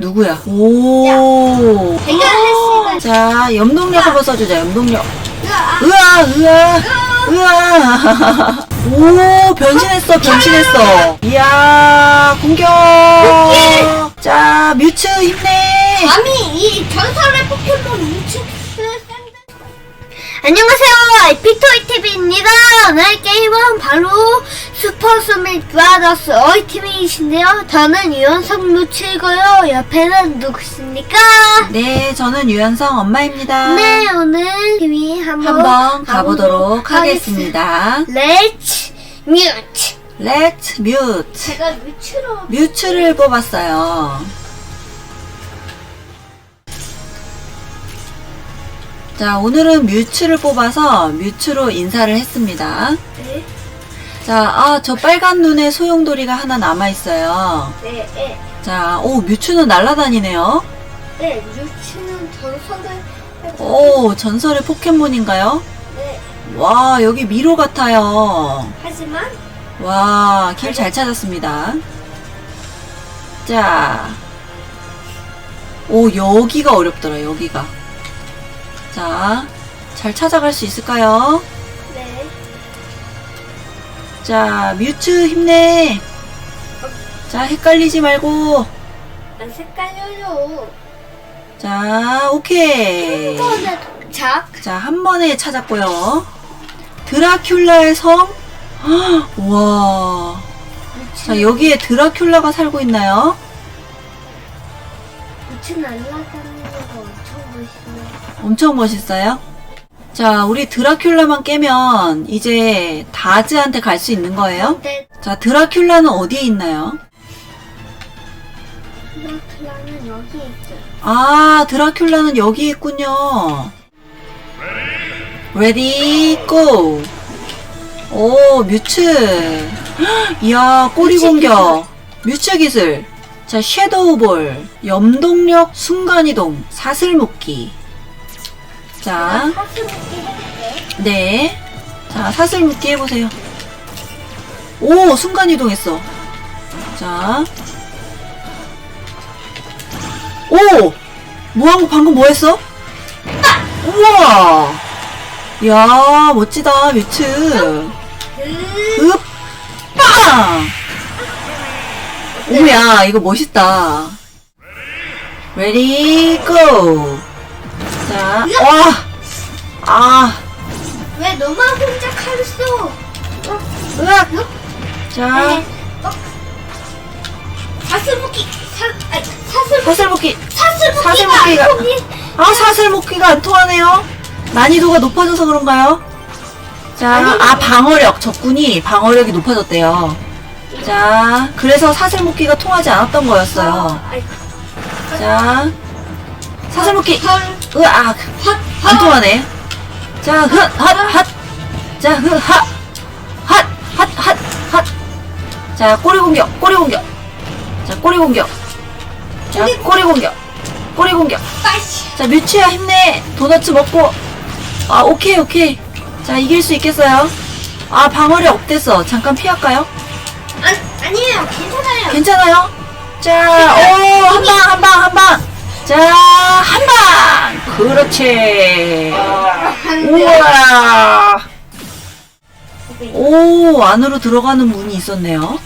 누구야? 오. 자, 염동력 한번 써주자, 염동력. 으아, 으아, 으아, 으아. 오, 변신했어, 변신했어. 이야, 공격. 자, 뮤츠 힘내. 감히 이 전설의 포켓몬 우측 안녕하세요 에피토이 TV입니다. 오늘 게임은 바로 슈퍼 스밀 브라더스 어이티메이신데요. 저는 유연석 루치고요. 옆에는 누구십니까? 네, 저는 유연성 엄마입니다. 네, 오늘 TV 한번, 한번 가보도록 하겠습니다. 렛츠 뮤트. Let's mute. 제가 뮤트로 뮤츠를 뽑았어요. 자, 오늘은 뮤츠를 뽑아서 뮤츠로 인사를 했습니다. 네, 자, 아, 저 빨간 눈의 소용돌이가 하나 남아있어요. 네, 네, 자, 오, 뮤츠는 날아다니네요. 네, 뮤트는 전설의 오, 전설의 포켓몬인가요? 네, 와, 여기 미로 같아요. 하지만 와, 길 잘 찾았습니다. 자. 오, 여기가 어렵더라, 여기가. 자, 잘 찾아갈 수 있을까요? 네. 자, 뮤츠 힘내. 자, 헷갈리지 말고. 안 색깔려요. 자, 오케이. 번에 도착. 자, 한 번에 찾았고요. 드라큘라의 섬? 헉, 와. 자, 여기에 드라큘라가 살고 있나요? 무슨 날라다니는 거 엄청 멋있어요. 자, 우리 드라큘라만 깨면 이제 다즈한테 갈 수 있는 거예요? 근데 자, 드라큘라는 어디에 있나요? 플라클라는 여기 있어요. 아, 드라큘라는 여기 있군요. 레디, 고! 오, 뮤츠. 헉, 이야, 꼬리 공격. 뮤츠 기술. 자, 섀도우볼. 염동력, 순간이동, 사슬묶기. 자. 네. 자, 사슬 묶기 해보세요. 오, 순간이동했어. 자. 오! 뭐하고 방금 뭐 했어? 우와! 야, 멋지다, 뮤츠. 으, 읍! 빵! 오야, 이거 멋있다. 레디, 고! 자, 와! 아! 왜 너만 혼자 칼을 써? 으악! 자, 네. 어? 사슴 먹기. 사, 아니, 사슴 사슬먹기. 사슴 사슬 먹기가- 통해. 아, 사슬먹기가 안 통하네요. 난이도가 높아져서 그런가요? 자, 아, 방어력. 적군이 방어력이 높아졌대요. 자, 그래서 사슬먹기가 통하지 않았던 거였어요. 아이, 자, 사슬먹기. 헐, 으악. 헛, 안 통하네. 자, 흑, 핫, 핫. 자, 흑, 핫. 핫, 핫, 핫, 핫. 자, 꼬리 공격, 꼬리 공격. 자, 꼬리 공격. 자, 꼬리 공격. 꼬리 공격. 자, 뮤치야 힘내. 도너츠 먹고. 아, 오케이, 오케이. 자, 이길 수 있겠어요? 아, 방어력 없댔어. 잠깐 피할까요? 안, 아니에요. 괜찮아요. 괜찮아요? 자, 오, 한 방, 한 방, 한 방. 자, 한 방. 그렇지. 우와. 오, 안으로 들어가는 문이 있었네요.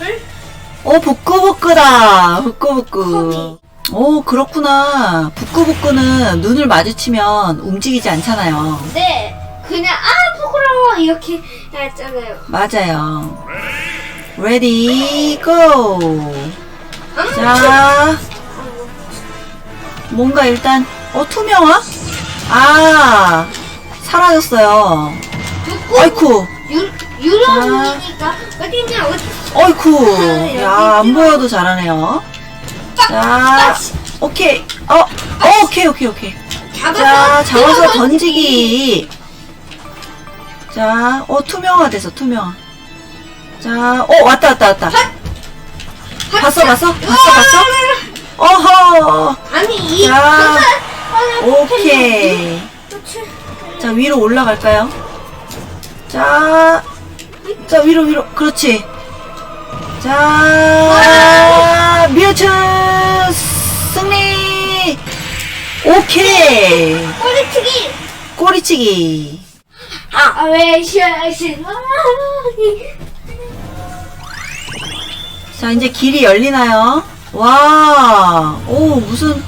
어, 부끄부끄다. 부끄부끄. 오, 그렇구나. 부끄부끄는 눈을 마주치면 움직이지 않잖아요. 네. 그냥 아 부끄러워 이렇게 했잖아요. 맞아요. 레디, 고! 자, 뭔가 일단, 어, 투명화? 아, 사라졌어요. 아이쿠, 유 유령이니까 어디냐 어디? 어이쿠. 야, 안 보여도 잘하네요. 자, 오케이. 어, 어, 오케이, 오케이, 오케이. 자, 잡아서 던지기. 자, 어, 투명화 됐어, 투명화. 자, 어, 왔다, 왔다, 왔다. 봤어, 봤어? 봤어, 봤어? 어허. 아니 이 자, 전설 오케이. 자, 위로 올라갈까요? 자, 자, 위로, 위로. 그렇지. 자, 뮤츠 오케이. 꼬리치기. 꼬리치기. 아, 왜 싫어하시? 자, 이제 길이 열리나요? 와, 오, 무슨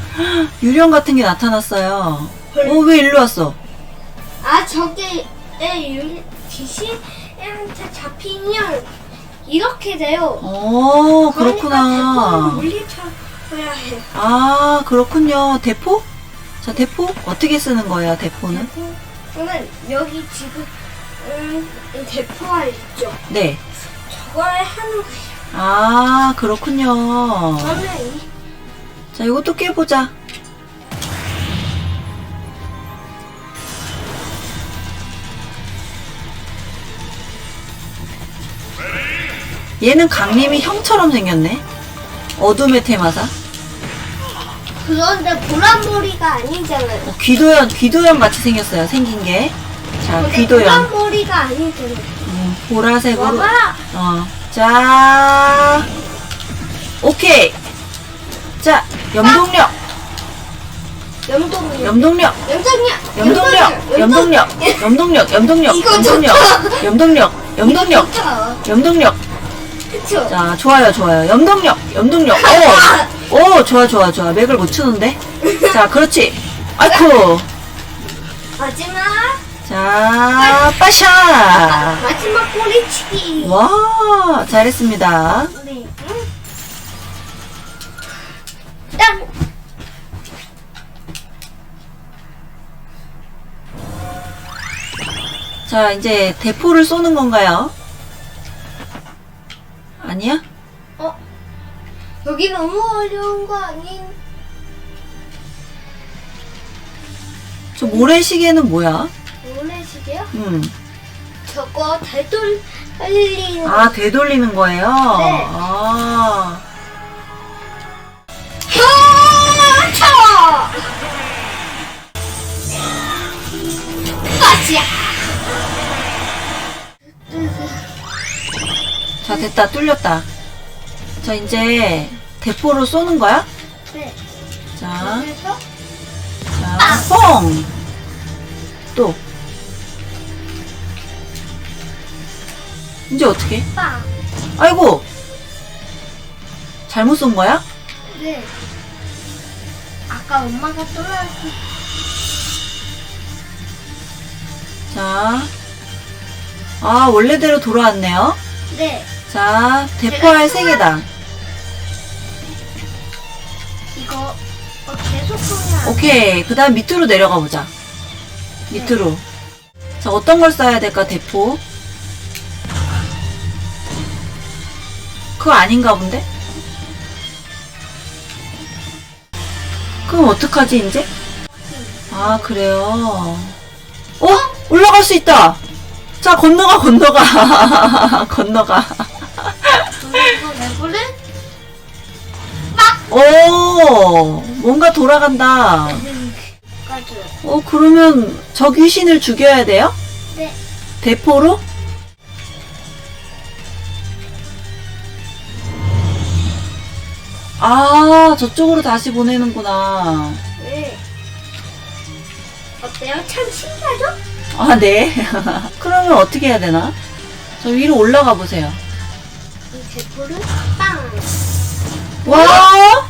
유령 같은 게 나타났어요. 오, 왜 일로 왔어? 아, 저게 유 귀신한테 잡히면 이렇게 돼요. 어, 그렇구나. 물리쳐야 해. 아, 그렇군요. 대포? 자, 대포? 어떻게 쓰는 거야, 대포는? 저는 여기 지금 음, 이 대포가 있죠. 네. 저걸 거예요. 아, 그렇군요. 자, 이것도 깨보자. 얘는 강림이 형처럼 생겼네. 어둠의 테마사. 그런데 보라머리가 아니잖아요. 어, 귀도현, 귀도현 같이 생겼어요. 생긴 게. 자, 근데 귀도현. 보라머리가 아니잖아요. 음, 보라색으로. 봐봐. 어. 자, 오케이. 자, 염동력, 염동력. 염동력, 염동력. 염동력, 염동력, 염동력, 염동력, 염동력, 염동력, 염동력, 그쵸? 자, 좋아요, 좋아요. 염동력, 염동력. 오, 오, 좋아, 좋아, 좋아. 맥을 못 치는데 자, 그렇지. 아이쿠. 마지막. 자, 빠샤. 마지막 꼬리치기. 와, 잘했습니다. 네. 응. 딱. 자, 이제 대포를 쏘는 건가요? 아니야? 어? 여기 너무 어려운 거 아닌? 저 모래시계는 뭐야? 모래시계요? 음. 저거 달돌 흘리는 아, 되돌리는 거예요? 네. 아. 차! 아시야! 자, 됐다. 뚫렸다. 자, 이제 대포로 쏘는 거야? 네. 자, 그래서 자, 뻥! 또. 이제 어떻게? 빵. 아이고! 잘못 쏜 거야? 네. 아까 엄마가 떨어졌어. 자. 아, 원래대로 돌아왔네요. 네. 자, 대포알 3개다. 이거 어, 계속 보면 오케이. 그 다음 밑으로 내려가 보자. 밑으로. 자, 어떤 걸 써야 될까, 대포? 그거 아닌가 본데? 그럼 어떡하지, 이제? 아, 그래요. 어? 올라갈 수 있다! 자, 건너가, 건너가. 건너가. 이거 내보를 오, 뭔가 돌아간다. 까줘요. 어, 그러면 저 귀신을 죽여야 돼요? 네. 대포로? 아, 저쪽으로 다시 보내는구나. 네. 어때요? 참 신기하죠? 아, 네. 그러면 어떻게 해야 되나? 저 위로 올라가 보세요. 이 대포를 빵. 와!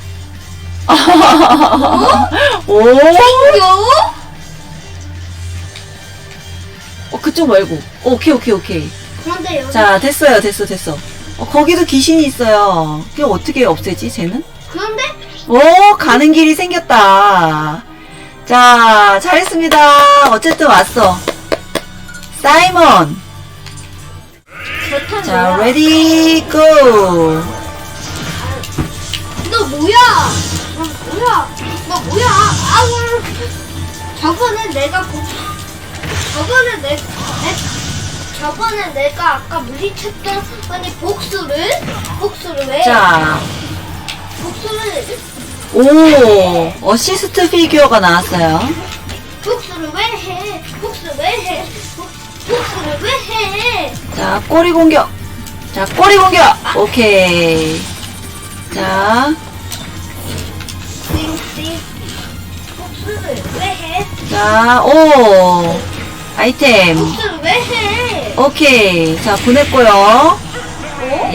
오! 요? 어, 그쪽 말고. 오케이, 오케이, 오케이. 그런데 여기 자, 됐어요, 됐어, 됐어. 어, 거기도 귀신이 있어요. 그게 어떻게 없애지, 쟤는? 그런데 오, 가는 길이 생겼다. 자, 잘했습니다. 어쨌든 왔어. 사이먼. 저탄 자, 뭐야? 레디, 고! 너 뭐야? 너 뭐야? 너 뭐야? 아우. 저번에 내가 보... 저번에 내, 내 저번에 내가 아까 물리쳤던 아니 복수를 복수를 왜? 자, 복수를 오, 어시스트 피규어가 나왔어요. 복수를 왜 해? 복수 왜 해? 복, 복수를 왜 해? 자, 꼬리 공격. 자, 꼬리 공격. 오케이. 자, 띵띵 복수를 복수를 왜 해? 자, 오. 아이템. 복수를 왜 해? 오케이. 자, 보냈고요. 어?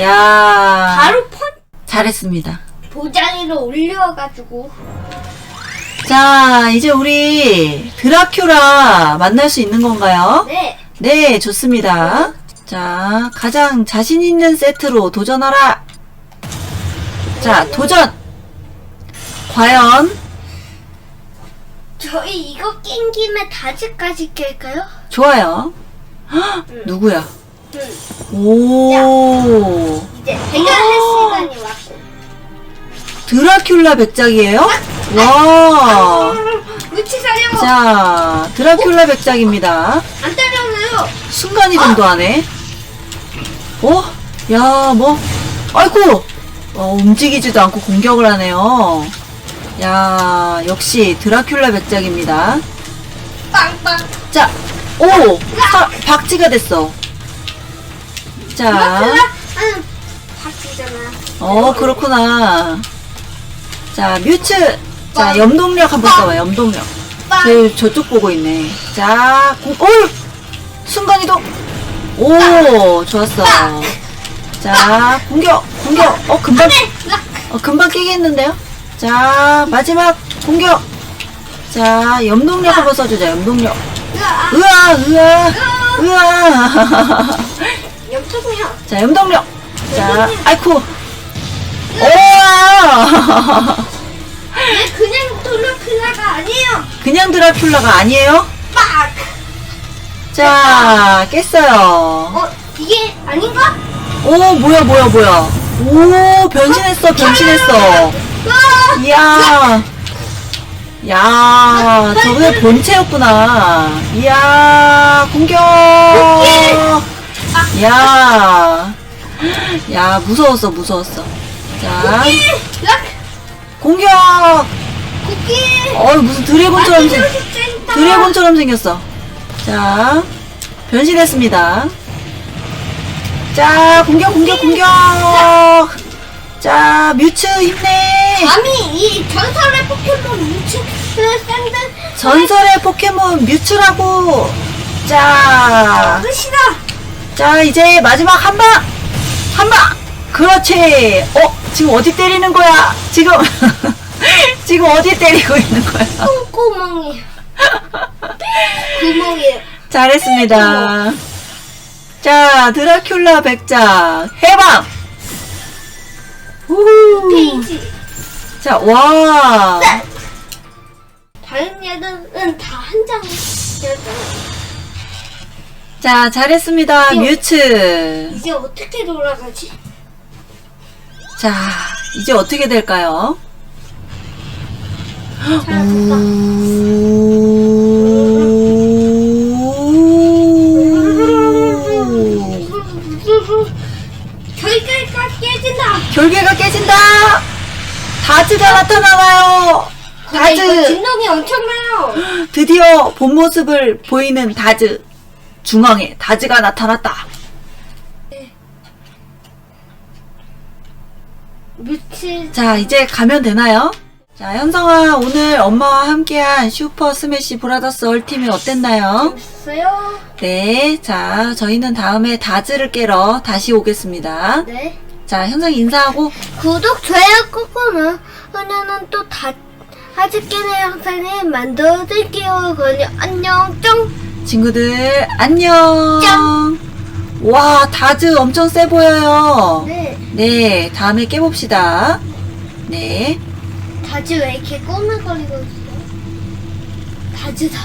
야 바로 펀 잘했습니다. 보자리로 올려가지고 자, 이제 우리 드라큘라 만날 수 있는 건가요? 네 네, 좋습니다. 자, 가장 자신 있는 세트로 도전하라. 자, 도전! 과연, 저희 이거 낀 김에 다즈까지 깰까요? 좋아요. 헉, 누구야? 응 오, 이제 대결할 시간이 왔고 드라큘라 백작이에요? 와, 위치 살려 자, 드라큘라 백작입니다. 안 때려요 순간 이동도 하네. 어? 야, 뭐, 아이고! 어, 움직이지도 않고 공격을 하네요. 야, 역시 드라큘라 백작입니다. 빵빵 자, 오! 사, 박쥐가 됐어. 자? 응 박쥐잖아 어, 그렇구나. 자, 뮤츠! 자, 염동력 한번 써봐, 염동력. 빵 저, 저쪽 보고 있네. 자, 공, 올! 순간이동! 오, 좋았어. 자, 공격! 공격! 어, 금방, 락 어, 금방 깨겠는데요? 자, 마지막 공격! 자, 염동력 한번 써주자, 염동력. 으아 으아, 으아. 염통이야 자, 염동력. 자, 아이쿠. 오와! 얘 그냥 드라큘라가 아니에요 그냥 드라큘라가 아니에요? 빡 자, 깼어요. 어, 이게 아닌가? 오, 뭐야, 뭐야, 뭐야. 오, 변신했어, 변신했어. 으아! 이야. 야, 저게 본체였구나. 이야, 공격. 야. 야, 무서웠어, 무서웠어. 자! 공격. 어, 무슨 드래곤처럼 생, 생 드래곤처럼 생겼어. 자, 변신했습니다. 자, 공격, 공격, 공격. 자, 뮤츠 힘내. 감히 이 전설의 포켓몬 뮤츠를 쌍든 전설의 포켓몬 뮤츠라고. 자, 끝이다! 자, 이제 마지막 한 방. 한 방. 그렇지. 어, 지금 어디 때리는 거야? 지금, 지금 어디 때리고 있는 거야? 똥구멍이 구멍이 잘했습니다. 자, 드라큘라 백작 해방. 우후. 페이지 자, 와. 다른 얘들은 다 한 장이었잖아 자, 잘했습니다. 뮤츠. 이제 어떻게 돌아가지? 자, 이제 어떻게 될까요? 잘했다 우. 결계가 깨진다 결계가 깨진다. 다즈가. 근데 이거 다즈. 진동이 엄청나요 드디어 본 모습을 보이는 다즈. 중앙에 다즈가 나타났다. 뮤츠 자, 이제 가면 되나요? 자, 현성아, 오늘 엄마와 함께한 슈퍼 스매시 브라더스 얼팀이 어땠나요? 있어요? 네, 자, 저희는 다음에 다즈를 깨러 다시 오겠습니다. 네 자, 현성이 인사하고, 구독, 좋아요 꾹꾹은 은혜는 또 다, 아직 깨는 영상을 만들어드릴게요. 그럼 안녕, 쫑! 친구들, 안녕! 짱! 와, 다즈 엄청 세 보여요. 네. 네, 다음에 깨봅시다. 네. 다즈 왜 이렇게 꼬물거리고 있어? 다즈다.